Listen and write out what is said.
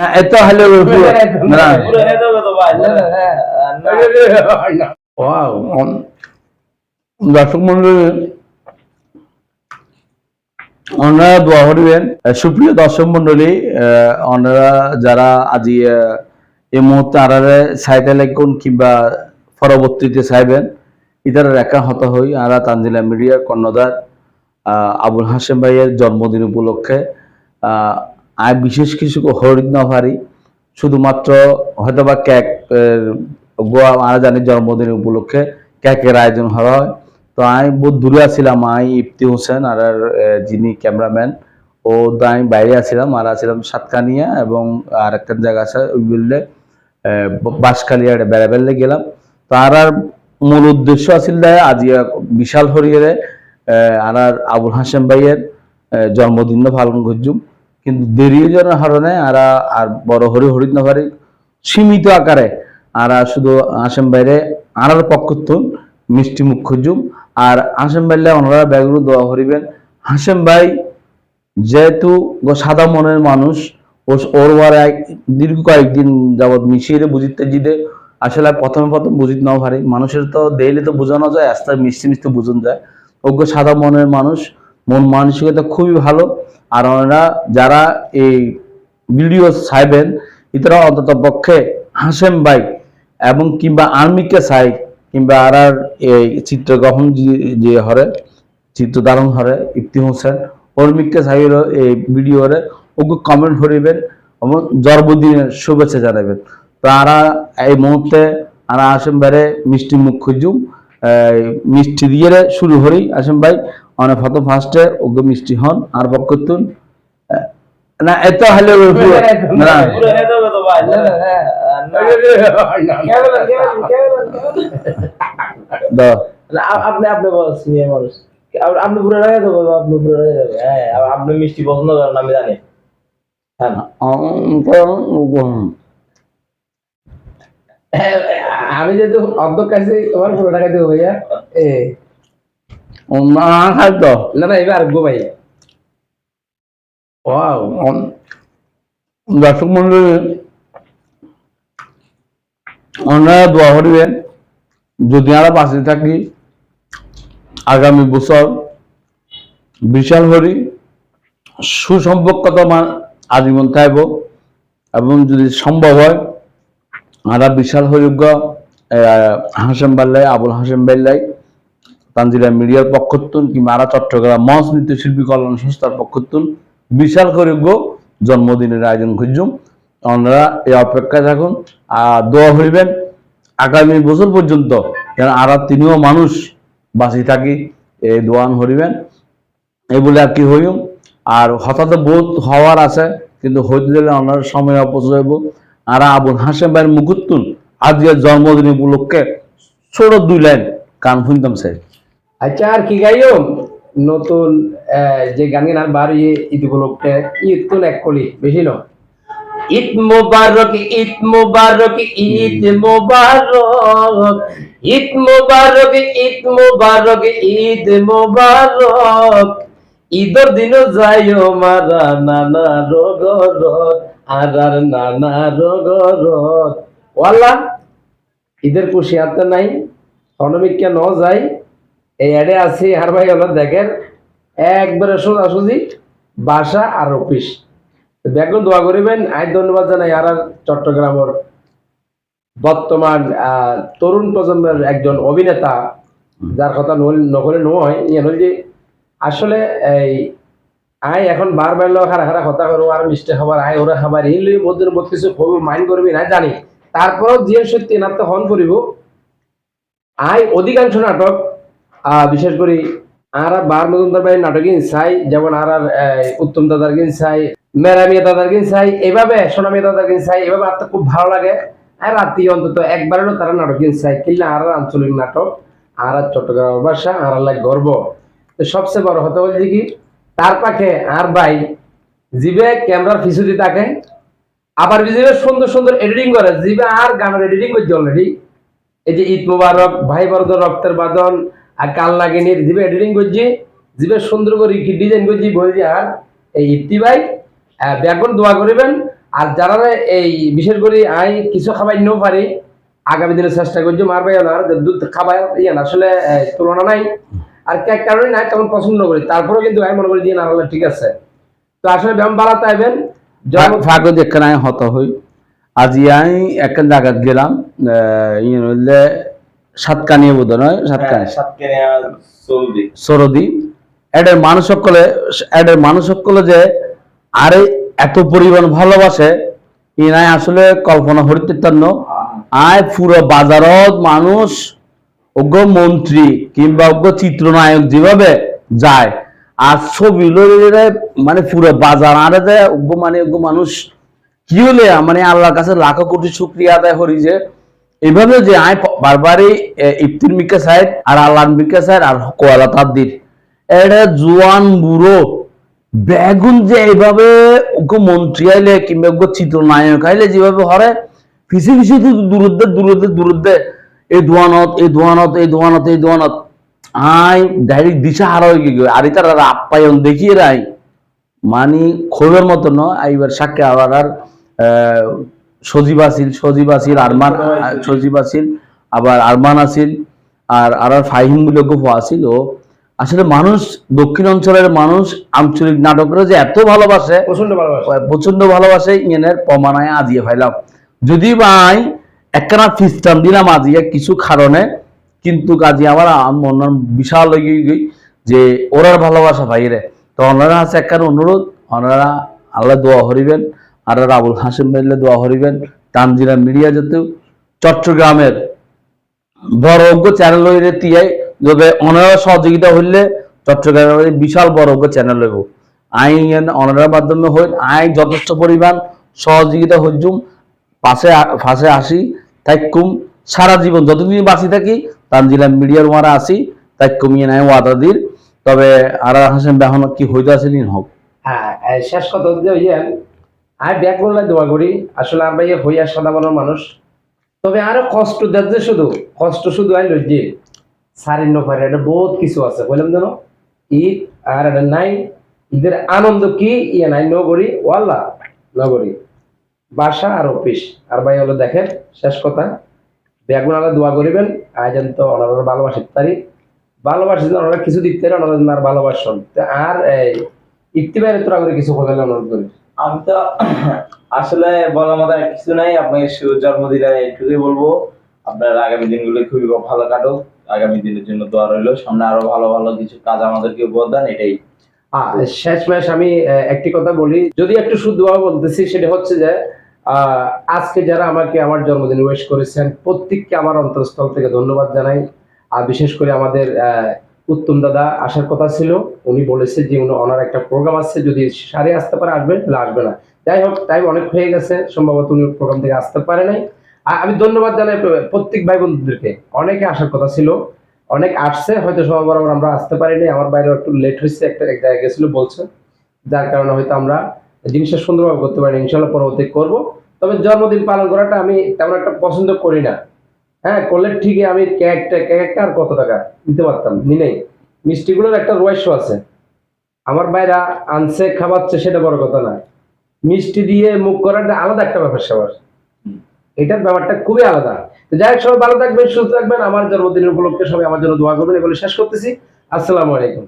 না এত হলে দর্শক মন্ডলী ওনারা দোয়া করিবেন সুপ্রিয় দর্শক মন্ডলী ওনারা যারা আজি এই মুহূর্তে আরারে সাইতে লাগুন কিংবা পরবর্তীতে চাইবেন ইতার একা হত হই আরা তানজিলা মিডিয়া কর্ণধার আবুল হাসেম ভাইয়ের জন্মদিন উপলক্ষে আয় বিশেষ কিছু হরিদ না পারি শুধুমাত্র হয়তোবা কেক এর গোয়া জানি জন্মদিন উপলক্ষে ক্যাকের আয়োজন হওয়া হয়। তো আমি বহুত দূরে আছিলাম আই ইফতি হোসেন আর আর, যিনি ক্যামেরাম্যান ও তো আমি বাইরে আছিলাম আর আছিলাম সাতকানিয়া এবং আর একটা জায়গা আছে ওই বললে বাঁশখালিয়া বেড়াবেলে গেলাম। তো আর আর মূল উদ্দেশ্য আছিল আজ বিশাল হরিয়ে আর আর আবুল হাসেম ভাইয়ের জন্মদিন পালন করছুম। কিন্তু দেরি জনের কারণে আর আর বড় হরি হরিত না সীমিত আকারে আর শুধু হাসেম বাইরে আর পক্ষ তুন মিষ্টি মুখ খুঁজুম। আর হাসেম ভাইলে ওনারা ব্যাগগুলো দোয়া করিবেন, হাসেম ভাই, যেহেতু সাদা মনের মানুষ ওর এক দীর্ঘ কয়েকদিন যাবৎ মিশিয়ে বুঝিতে জিদে, আসলে প্রথমে প্রথম বুঝিতে নাও পারি মানুষের তো দেইলে তো বোঝানো যায়, আস্তে মিষ্টি মিষ্টি বুঝন যায়। ওগ্য সাদা মনের মানুষ, মন মানসিকতা খুবই ভালো আর ওনারা যারা এই ভিডিও চাইবেন ইতারা অন্তত পক্ষে হাসেম ভাই এবং কিংবা আর্মিকে চাই কিংবা আর আর এই চিত্রগ্রহণ যে- হরে, চিত্র ধারণ হরে ইফতি হোসেন, অর্মিককে চাই হলো এই ভিডিওরে ওকে কমেন্ট করিবেন এবং জন্মদিনের শুভেচ্ছা জানাবেন। তো আরা এই মুহূর্তে আর আসেম বাইরে মিষ্টি মুখ খুঁজুম। মিষ্টি দিয়ে শুরু করি আসেম ভাই অনেক প্রথম ফার্স্টে ওকে মিষ্টি হন আর পক্ষতুন না এত হলে না আপনি আপনি বলছেন ইয়ে মানুষ আপনি পুরো রাখা দেবো আপনি পুরো রাখা দেবো হ্যাঁ আপনি মিষ্টি পছন্দ করেন আমি জানি হ্যাঁ হ্যাঁ, আমি যেহেতু কাছে তোমার পুরো টাকা দেবো ভাইয়া। এ। না খাদ্য না না এবার ভাই দর্শক মন্ডলী ওনারা দোয়া করিবেন যদি আমরা বাঁচে থাকি আগামী বছর বিশাল হরি সুসম্পর্কত আজীবন থাকব এবং যদি সম্ভব হয় আমরা বিশাল হরিজ্ঞ হাসেম বাল্লাই, আবুল হাসেম বাল্লাই তানজিলা মিডিয়ার পক্ষতুন কিংবা আরা চট্টগ্রাম মঞ্চ নৃত্যশিল্পী কল্যাণ সংস্থার পক্ষতুন বিশাল গো জন্মদিনের আয়োজন খুঁজুম আপনারা এই অপেক্ষায় থাকুন আর দোয়া হইবেন আগামী বছর পর্যন্ত যেন আরা তিনিও মানুষ বাঁচি থাকি, এই দোয়ান হরিবেন এই বলে আর কি হইম, আর হঠাৎ বোধ হওয়ার আছে, কিন্তু হইতে দিলে আপনার সময় অপচয় হইব আর আবুল হাসেম ভাইয়ের মুকুত্তুন আজকের জন্মদিন উপলক্ষে ছোট দুই লাইন গান শুনতাম স্যার। আচ্ছা আর কি গাইও? নতুন যে গান গান বার ইয়ে ঈদ উপলক্ষে, ঈদ তো এক কলি, বেশি ন ঈদ মোবারক ঈদ মোবারক ঈদ মোবারক ঈদ মোবারক ঈদ মোবারক ঈদ মোবারক। ঈদর দিন যাইও মারা নানা রগরত আর নানা রগরত ওয়াল্লা ঈদের খুশি আর তো নাই। অনমিককে ন যায় এই অ্যাডে আছে, আর ভাই হলো দেখেন, একবারে সোজাসুজি বাসা আর অফিস। দেখুন, দোয়া করিবেন। আই ধন্যবাদ জানাই আর চট্টগ্রামের বর্তমান তরুণ প্রজন্মের একজন অভিনেতা, যার কথা নকলে নয়। ইয়ে হল যে, আসলে এই আই এখন বার বার লোক হারা হারা কথা করব আর মিষ্টি খাবার আই ওরা খাবার, এই লই মধ্যে বহুত কিছু খুব মাইন্ড করবি না, জানি। তারপরেও যে সত্যি তো হন করিব। আই অধিকাংশ নাটক বিশেষ করে আর বার মজুমদার ভাই নাটক চাই যেমন আর আর উত্তম দাদার কিন চাই মেরামিয়া দাদার কিন চাই এভাবে সোনামিয়া দাদার কিন চাই এভাবে আর খুব ভালো লাগে। আর রাত্রি অন্তত একবার হলেও তারা নাটক কিন চাই কিনলে আর আঞ্চলিক নাটক, আর আর চট্টগ্রাম ভাষা, আর লাগে গর্ব। সবচেয়ে বড় কথা বলছি কি তার পাখে আর ভাই জিবে ক্যামেরার ফিসুদি থাকে আবার জিবে সুন্দর সুন্দর এডিটিং করে, জিবে আর গানের এডিটিং করছে অলরেডি এই যে ঈদ মুবারক, ভাই বরদ রক্তের বাদন আর কাল লাগেনি জিবে এডিটিং করছি। জিবে সুন্দর করে কি ডিজাইন করছি বলছি আর এই ইফতি ভাই ব্যাকগ্রাউন্ড দোয়া করিবেন। আর যারা এই বিশেষ করে আই কিছু খাবার নিয়েও পারি, আগামী দিনে চেষ্টা করছি, মার ভাই দুধ খাবার ইয়ে আসলে তুলনা নাই। আর কে কারণে না তেমন পছন্দ করি। তারপরেও কিন্তু আমি মনে করি যে না ঠিক আছে। তো আসলে ব্যায়াম বাড়াতে আইবেন। জন্ম ফাগো দেখেন আমি হত হই আজি আমি একটা জায়গাত গেলাম ইয়ে হইলে সাতকানিয়ে বোধ নয় সাতকানি সৌদি সরদি এদের মানুষ সকলে এদের মানুষ সকলে যে আরে এত পরিমাণ ভালোবাসে ইনাই আসলে কল্পনা হরিতেন্ন আয় পুরো বাজারত মানুষ অজ্ঞ মন্ত্রী কিংবা অজ্ঞ চিত্রনায়ক যেভাবে যায়, আর ছবি মানে পুরো বাজার আরে যে অজ্ঞ মানে অজ্ঞ মানুষ। কি হলে মানে আল্লাহর কাছে লাখো কোটি শুক্রিয়া আদায় করি যে, এভাবে যে আয় বারবারই ইফতির মিকা সাহেব আর আল্লাহ মিকা সাহেব আর কোয়ালা তাদ্দির এটা জোয়ান, বুড়ো, বেগুন যে এইভাবে ওকে মন্ত্রী আইলে কিংবা ওকে চিত্রনায়ক আইলে যেভাবে হরে ফিসি ফিসি দূরত্বে দূরত্বে দূরত্বে এই দোয়ানত এই দোয়ানত এই দোয়ানত এই দোয়ানত। আই ডাইরেক্ট দিশা হারা হয়ে গিয়ে আর তার আপ্যায়ন দেখিয়ে রাই মানে ক্ষোভের মতো নয় এইবার সাক্ষী আবার আর সজীব আছিল সজীব আছিল আরমান সজীব আছিল আবার আরমান আছিল আর আর আর ফাহিম বলে গল্প আছিল। ও আসলে মানুষ দক্ষিণ অঞ্চলের মানুষ আঞ্চলিক নাটকরা যে এত ভালোবাসে প্রচণ্ড ভালোবাসা। প্রচণ্ড ভালোবাসে ইয়েনের প্রমাণায় আজিয়ে ফাইলাম যদি ভাই একখানা ফিস্টাম দিলাম আজিয়ে কিছু কারণে। কিন্তু কাজে আমার আম- মনে বিশাল যে ওরার ভালোবাসা ভাইরে তো ওনারা আছে একখান অনুরোধ, ওনারা আল্লাহ দোয়া হরিবেন আর আবুল হাসিম ভাইলে দোয়া হরিবেন তানজিরা মিডিয়া যেতেও চট্টগ্রামের বড় অজ্ঞ চ্যানেল হইলে তিয়াই যদি ওনারা সহযোগিতা হইলে চট্টগ্রামের বিশাল বড় অজ্ঞ চ্যানেল হইব। আইন ওনারার মাধ্যমে হইল আই যথেষ্ট পরিমাণ সহযোগিতা হইজুম পাশে পাশে আসি তাইকুম সারা জীবন যতদিন বাঁচি থাকি তানজিলা মিডিয়ার ওয়ারা আসি, তাই কমিয়ে নেয় ওয়াদা দির। তবে আর হাসেন বেহন কি হইতে আছে নিন হোক। হ্যাঁ শেষ কথা যে ইয়ে আমি ব্যাগ বললে দোয়া করি, আসলে আমরা ইয়ে হইয়া মনের মানুষ। তবে আরও কষ্ট দেখছে শুধু, কষ্ট শুধু আইল যে সারিন্ন পারে এটা বহুত কিছু আছে, বললাম যেন, ঈদ আর এটা নাই, ঈদের আনন্দ কি ইয়ে নাই, নগরী, ওয়াল্লা, নগরী। বাসা আর অফিস। আর ভাই হলো দেখেন শেষ কথা বেগুন আলা দোয়া করিবেন আয়োজন তো ওনারা ভালোবাসি তারি ভালোবাসি ওনারা কিছু দিক থেকে ওনারা আর ভালোবাসন। আর এই ইফতিবারে তোরা করে কিছু বলে অনুরোধ করি। আমি তো আসলে বলার মতো কিছু নাই আপনাকে জন্মদিনে এটুকুই বলব। আপনার আগামী দিনগুলো খুবই ভালো কাটুক আগামী দিনের জন্য দোয়া রইল। সামনে আরও ভালো ভালো কিছু কাজ আমাদেরকে উপহার এটাই। শেষ ম্যাচ আমি একটি কথা বলি যদি একটু শুদ্ধভাবে বলতেছি সেটা হচ্ছে যে আজকে যারা আমাকে আমার জন্মদিন উইশ করেছেন, প্রত্যেককে আমার অন্তরস্থল থেকে ধন্যবাদ জানাই। আর বিশেষ করে আমাদের উত্তম দাদা আসার কথা ছিল, উনি বলেছে যে উনি ওনার একটা প্রোগ্রাম আছে, যদি সারে আসতে পারে আসবে তাহলে আসবে না। যাই হোক টাইম অনেক হয়ে গেছে, সম্ভবত উনি প্রোগ্রাম থেকে আসতে পারে নাই। আর আমি ধন্যবাদ জানাই প্রত্যেক ভাই বন্ধুদেরকে অনেকে আসার কথা ছিল, অনেক আসছে, হয়তো সবার বরাবর আমরা আসতে পারিনি, আমার বাইরেও একটু লেট হয়েছে, একটা, এক জায়গায় গেছিল বলছে। যার কারণে হয়তো আমরা জিনিসটা সুন্দরভাবে করতে পারি ইনশাল্লাহ পরবর্তী করব। তবে জন্মদিন পালন করাটা আমি তেমন একটা পছন্দ করি না। হ্যাঁ করলে ঠিকই আমি কেকটা কেকটা আর কত টাকা নিতে পারতাম? নিনেই মিষ্টিগুলোর একটা রহস্য আছে। আমার বাইরা আনছে, খাওয়াচ্ছে, সেটা বড় কথা না। মিষ্টি দিয়ে মুখ করাটা আলাদা একটা ব্যাপার সবার এটার ব্যাপারটা খুবই আলাদা। যাই হোক, সবাই ভালো থাকবেন, সুস্থ থাকবেন। আমার জন্মদিনের উপলক্ষে সবাই আমার জন্য দোয়া করবেন, এগুলো শেষ করতেছি। আসসালামু আলাইকুম।